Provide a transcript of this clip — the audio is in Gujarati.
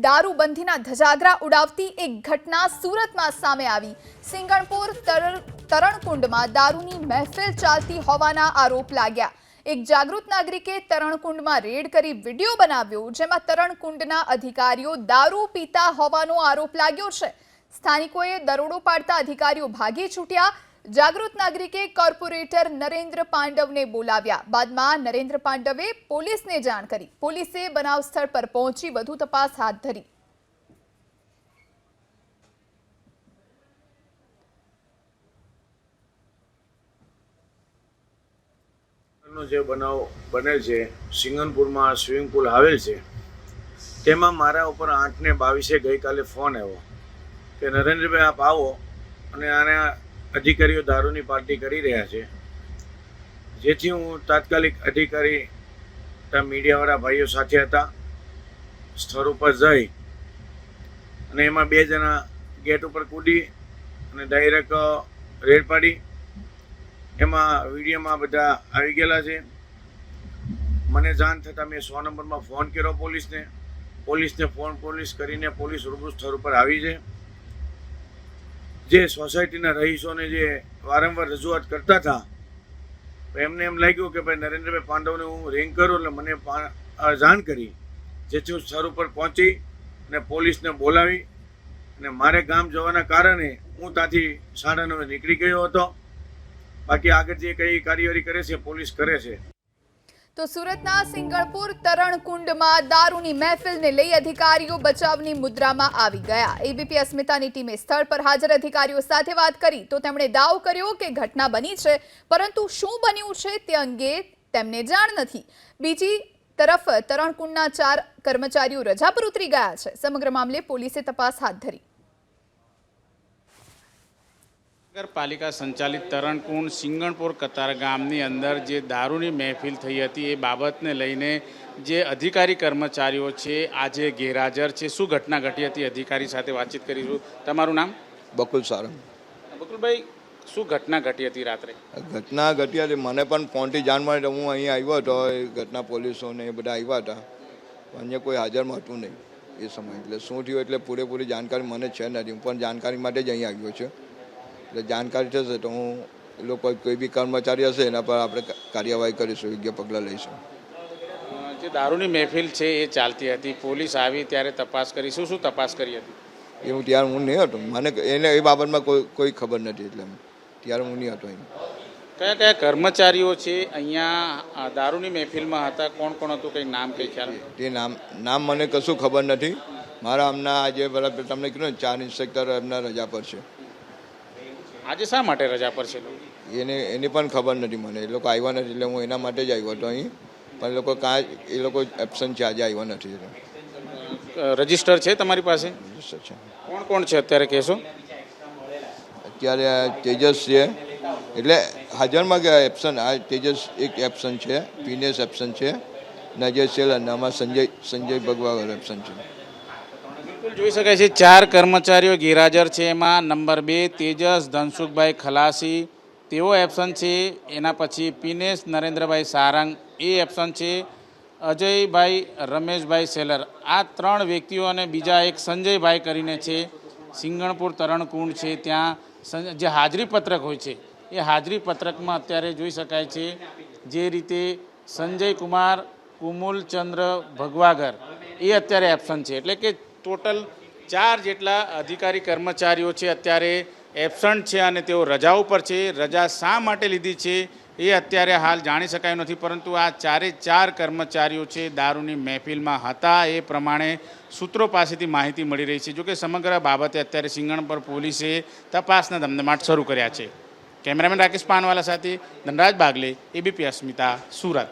દારૂબંધીના ધજાગરા ઉડાવતી એક ઘટના સુરતમાં સામે આવી. સિંગણપુર તરણ- તરણકુંડમાં દારૂની મહેફિલ ચાલતી હોવાના આરોપ લાગ્યા. એક જાગૃત નાગરિકે તરણકુંડમાં રેડ કરી વીડિયો બનાવ્યો, જેમાં તરણકુંડના અધિકારીઓ દારૂ પીતા હોવાનો આરોપ લાગ્યો છે. સ્થાનિકોએ દરોડો પાડતા અધિકારીઓ ભાગી છૂટ્યા. જાગૃત નાગરિકે કોર્પોરેટર નરેન્દ્ર પાંડવને બોલાવ્યા. બાદમાં નરેન્દ્ર પાંડવે પોલીસને જાણ કરી. પોલીસે બનાવ સ્થળ પર પહોંચી વધુ તપાસ હાથ ધરી. જે બનાવ બનેલ છે, સિંગનપુરમાં સ્વિમિંગ પુલ આવેલ છે, તેમાં મારા ઉપર આઠ ને બાવીસે ગઈકાલે ફોન આવ્યો કે, નરેન્દ્રભાઈ, આપ આવો. અને આના અધિકારીઓ દારૂની પાર્ટી કરી રહ્યા છે. જેથી હું તાત્કાલિક અધિકારી મીડિયાવાળા ભાઈઓ સાથે હતા, સ્થળ ઉપર જઈ અને એમાં બે જણા ગેટ ઉપર કૂદી અને ડાયરેક્ટ રેડ પાડી. એમાં વિડીયોમાં બધા આવી ગયેલા છે. મને જાણ થતાં મેં સો નંબરમાં ફોન કર્યો પોલીસને. પોલીસને ફોન પોલીસ કરીને પોલીસ રૂબરૂ સ્થળ ઉપર આવી છે. જે સોસાયટીના રહીશોને જે વારંવાર રજૂઆત કરતા હતા એમને એમ લાગ્યું કે ભાઈ નરેન્દ્રભાઈ પાંડવને હું રિંગ કરું એટલે મને જાણ કરી. જેથી હું સ્થળ ઉપર પહોંચી અને પોલીસને બોલાવી અને મારે ગામ જવાના કારણે હું ત્યાંથી સાડા નવે નીકળી ગયો હતો. બાકી આગળ જે કંઈ કાર્યવાહી કરે છે પોલીસ કરે છે. તો સુરતના સિંગળપુર તરણકુંડમાં દારૂની મહેફિલને લઈ અધિકારીઓ બચાવની મુદ્રામાં આવી ગયા. એબીપી અસ્મિતાની ટીમે સ્થળ પર હાજર અધિકારીઓ સાથે વાત કરી. તો તેમણે દાવ કર્યો કે ઘટના બની છે, પરંતુ શું બન્યું છે તે અંગે તેમને જાણ નથી. બીજી તરફ તરણકુંડના ચાર કર્મચારીઓ રજા પર ઉતરી ગયા છે. સમગ્ર મામલે પોલીસે તપાસ હાથ ધરી. નગરપાલિકા સંચાલિત તરણકુંડ સિંગણપુર કતાર ગામની અંદર જે દારૂની મહેફિલ થઈ હતી એ બાબતને લઈને જે અધિકારી કર્મચારીઓ છે આજે ગેરહાજર છે. શું ઘટના ઘટી હતી? અધિકારી સાથે વાતચીત કરીશું તમારું નામ? બકુલ સારંગ. બકુલભાઈ શું ઘટના ઘટી હતી રાત્રે? ઘટના ઘટી હતી. મને પણ ફોનથી જાણ મળી. હું અહીં આવ્યો હતો. એ ઘટના પોલીસોને એ બધા આવ્યા હતા. અન્ય કોઈ હાજરમાં હતું નહીં એ સમય. એટલે શું થયું એટલે પૂરેપૂરી જાણકારી મને છે નથી. હું પણ જાણકારી માટે જ અહીં આવ્યો છું. એટલે જાણકારી થશે તો હું એ લોકો કોઈ બી કર્મચારી હશે એના પર આપણે કાર્યવાહી કરીશું યોગ્ય પગલાં લઈશું. જે દારૂની મહેફિલ છે એ ચાલતી હતી પોલીસ આવી ત્યારે તપાસ કરી શું શું તપાસ કરી હતી? એ હું ત્યારે હું નહીં હતો મને એને એ બાબતમાં કોઈ કોઈ ખબર નથી એટલે ત્યારે હું નહીં હતો એમ. કયા કયા કર્મચારીઓ છે અહીંયા દારૂની મહેફિલમાં હતા કોણ કોણ હતું કંઈ નામ કંઈ ખ્યાલ? તે નામ નામ મને કશું ખબર નથી. મારા હમણાં આજે બરાબર તમને કીધું ચાર ઇન્સ્પેક્ટર એમના રજા પર છે. આજે શા માટે રજા પર છે? એને એની પણ ખબર નથી મને. એ લોકો આવ્યા નથી એટલે હું એના માટે જ આવ્યો હતો અહીં. પણ એ લોકો કાં એ લોકો એબસન્ટ છે આજે આવ્યા નથી રજિસ્ટર છે તમારી પાસે? રજિસ્ટર છે. કોણ કોણ છે અત્યારે કહેશો અત્યારે આ તેજસ છે. એટલે હાજરમાં ગયા એપ્સન આ તેજસ એક એપ્સન છે પીનેસ એપ્સન છે નજર સેલ અને આમાં સંજય સંજય ભગવાગર એપ્સન છે. જોઈ શકાય છે. ચાર કર્મચારીઓ ગેરહાજર છે એમાં. નંબર બે, તેજસ, ધનસુખભાઈ ખલાસી. તેઓ એબસન્ટ છે. એના પછી પિનેશ નરેન્દ્રભાઈ સારંગ. એ એબસન્ટ છે. અજયભાઈ, રમેશભાઈ સેલર. આ ત્રણ વ્યક્તિઓ અને બીજા એક સંજયભાઈ કરીને છે. સિંગણપુર તરણકુંડ છે. ત્યાં જે હાજરી પત્રક હોય છે, એ હાજરી પત્રકમાં અત્યારે જોઈ શકાય છે જે રીતે સંજય કુમાર કુમુલચંદ્ર ભગવાગર એ અત્યારે એબસન્ટ છે. એટલે કે ટોટલ ચાર જેટલા અધિકારી કર્મચારીઓ છે અત્યારે એબસન્ટ છે અને તેઓ રજા ઉપર છે. રજા શા માટે લીધી છે એ અત્યારે હાલ જાણી શકાયું નથી, પરંતુ આ ચારે ચાર કર્મચારીઓ છે દારૂની મહેફિલમાં હતા. એ પ્રમાણે સૂત્રો પાસેથી માહિતી મળી રહી છે. જોકે સમગ્ર બાબતે અત્યારે સિંગણ પર પોલીસે તપાસના ધમધમાટ શરૂ કર્યા છે. કેમેરામેન રાકેશ પાનવાલા સાથે ધનરાજ બાગલે, એબીપી અસ્મિતા, સુરત.